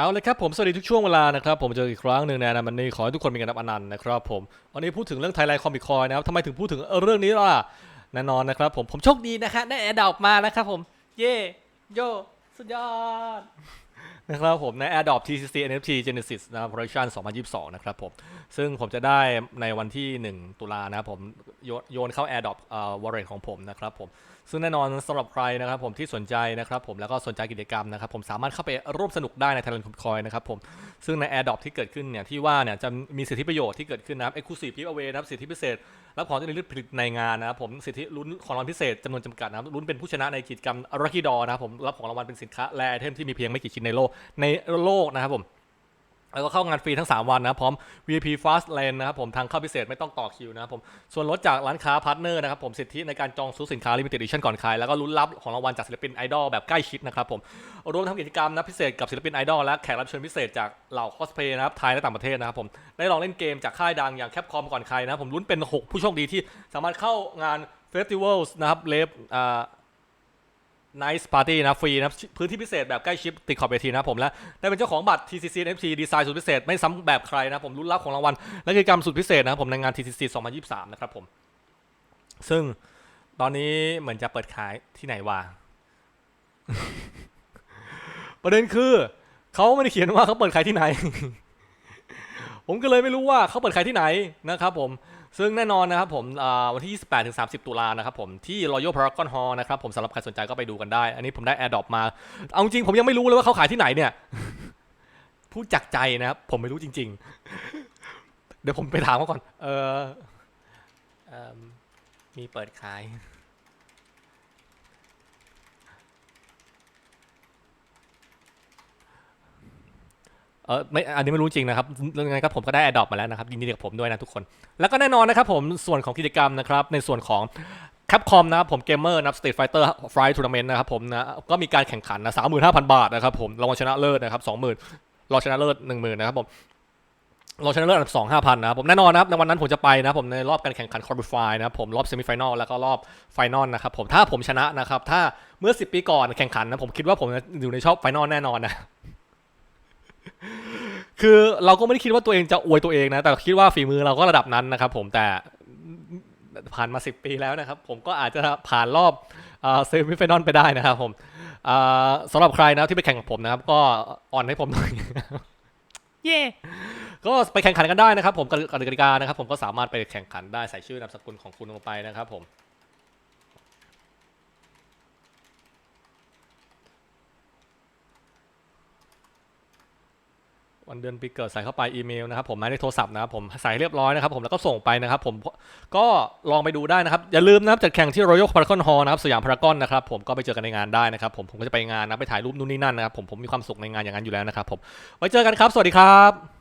เอาเลยครับผมสวัสดีทุกช่วงเวลานะครับผมเจออีกครั้งหนึ่งในนามันนี้ขอให้ทุกคนมีกันนับอนันต์นะครับผมวันนี้พูดถึงเรื่องไทยไลน์คอมบิคอยนะครับทำไมถึงพูดถึงเรื่องนี้ล่ะแน่นอนนะครับผมผมโชคดีนะคะได้แอดดอกมานะครับผม เย่โยสุดยอด นะครับผมใน AirDrop TCC NFT Genesis นะครับ Collection 2022 นะครับผม ซึ่งผมจะได้ในวันที่ 1 ตุลานะครับผมโยนโยนเข้า AirDrop เอ่อ wallet ของผมนะครับผม ซึ่งแน่นอนสำหรับใครนะครับผมที่สนใจนะครับผมแล้วก็สนใจกิจกรรมนะครับผมสามารถเข้าไปร่วมสนุกได้ใน Thailand Coin นะครับผม ซึ่งใน AirDrop ที่เกิดขึ้นเนี่ยที่ว่าเนี่ยจะมีสิทธิประโยชน์ที่เกิดขึ้นนะครับ Exclusive Giveaway นะครับสิทธิพิเศษรับของที่ระลึกผลิตในงานนะครับผมสิทธิลุ้นของรางวัลพิเศษจำนวนจำกัดนะครับลุ้นเป็นผู้ชนะในกิจกรรม Lucky Draw นะครับผมรับของรางวัลเป็นสินค้าและไอเทมที่มีเพียงไม่กี่ชิ้นในโลกในโลกนะครับผมแล้วก็เข้างานฟรีทั้ง 3 วันนะพร้อม VIP Fast Lane นะครับผมทางเข้าพิเศษไม่ต้องต่อคิวนะครับผมส่วนลดจากร้านค้าพาร์ทเนอร์นะครับผมสิทธิในการจองซื้อสินค้า Limited Edition ก่อนใคร แล้วก็ลุ้นรับของรางวัลจากศิลปินไอดอลแบบใกล้ชิดนะครับผมรวมทั้งกิจกรรมนะพิเศษกับศิลปินไอดอลและแขกรับเชิญพิเศษจากเหล่าคอสเพลย์นะครับไทยและต่างประเทศนะครับผมได้ลองเล่นเกมจากค่ายดังอย่างแคปคอมก่อนใครนะครับผมลุ้นเป็น 6 ผู้โชคดีที่สามารถเข้างานเฟสติวัลนะครับเลฟอ่า Nice Party นะฟรีนะพื้นที่พิเศษแบบใกล้ชิดติดขอบเวทีนะผมและได้เป็นเจ้าของบัตร TCC NFT ดีไซน์สุดพิเศษ ไม่ซ้ำแบบใครนะผมรุ่นรับของรางวัลและกิจกรรมสุดพิเศษนะผมในงาน TCC 2023 นะครับผม ซึ่งตอนนี้เหมือนจะเปิดขายที่ไหนวะประเด็นคือเขาไม่ได้เขียนว่าเขาเปิดขายที่ไหน ผมก็เลยไม่รู้ว่าเขาเปิดขายที่ไหนนะครับผม ซึ่งแน่นอนนะครับผมวันที่ 28ถึง30 ตุลานะครับผมที่ Royal Paragon Hall นะครับผมสำหรับใครสนใจก็ไปดูกันได้ อันนี้ผมได้ AirDrop มา เอาจริงผมยังไม่รู้เลยว่าเขาขายที่ไหนเนี่ยพูดจากใจนะครับ ผมไม่รู้จริง ๆ เดี๋ยวผมไปถามเขาก่อน เออเอิ่มมีเปิดขาย เออไม่อันนี้ไม่รู้จริงนะครับเรื่องก็ผมก็ได้ Adopt มาแล้วนะครับยินดีกับผมด้วยนะทุกคน แล้วก็แน่นอนนะครับผมส่วนของกิจกรรมนะครับในส่วนของแคปคอมนะครับผมเกมเมอร์นะครับสตรีทไฟเตอร์ไฟทัวร์นาเมนต์นะครับผมนะก็มีการแข่งขันนะสามหมื่นห้าพันบาทนะครับผมรางวัลชนะเลิศนะครับสองหมื่นรองชนะเลิศหนึ่งหมื่นนะครับผมรองชนะเลิศอันดับสองห้าพันนะครับผมแน่นอนนะครับในวันนั้นผมจะไปนะครับผมในรอบการแข่งขันคอร์บิฟายนะครับผมรอบเซมิไฟแนลแล้วก็รอบไฟนอลนะครับผมถ้าผมชนะนะครับถ้าเมื่อ10ปีก่อนแข่งขันนะผมคิดว่าผมอยู่ในชอบไฟนอลแน่นอนนะ คือเราก็ไม่ได้คิดว่าตัวเองจะอวยตัวเองนะ แต่คิดว่าฝีมือเราก็ระดับนั้นนะครับ ผมแต่ผ่านมา 10 ปีแล้วนะครับ ผมก็อาจจะผ่านรอบเซมิไฟนอลไปได้นะครับ ผมอ่าสำหรับใครนะที่ไปแข่งกับผมนะครับ ก็อ่อนให้ผมหน่อยเย่ก็ไปแข่งขันกันได้นะครับ ผมกติกานะครับ ผมก็สามารถไปแข่งขันได้ใส่ชื่อนามสกุลของคุณลงไปนะครับ ผม วันเดือนปีเกิดใส่เข้าไปอีเมลนะครับผมหมายเลขโทรศัพท์นะครับผมใส่เรียบร้อยนะครับผมแล้วก็ส่งไปนะครับผมก็ลองไปดูได้นะครับอย่าลืมนะครับจัดแข่งที่ Royal Paragon Hall นะครับสยามพารากอนนะครับผมก็ไปเจอกันในงานได้นะครับผมผมก็จะไปงานนะไปถ่ายรูปนู่นนี่นั่นนะครับผมผมมีความสุขในงานอย่างนั้นอยู่แล้วนะครับผมไว้เจอกันครับ สวัสดีครับ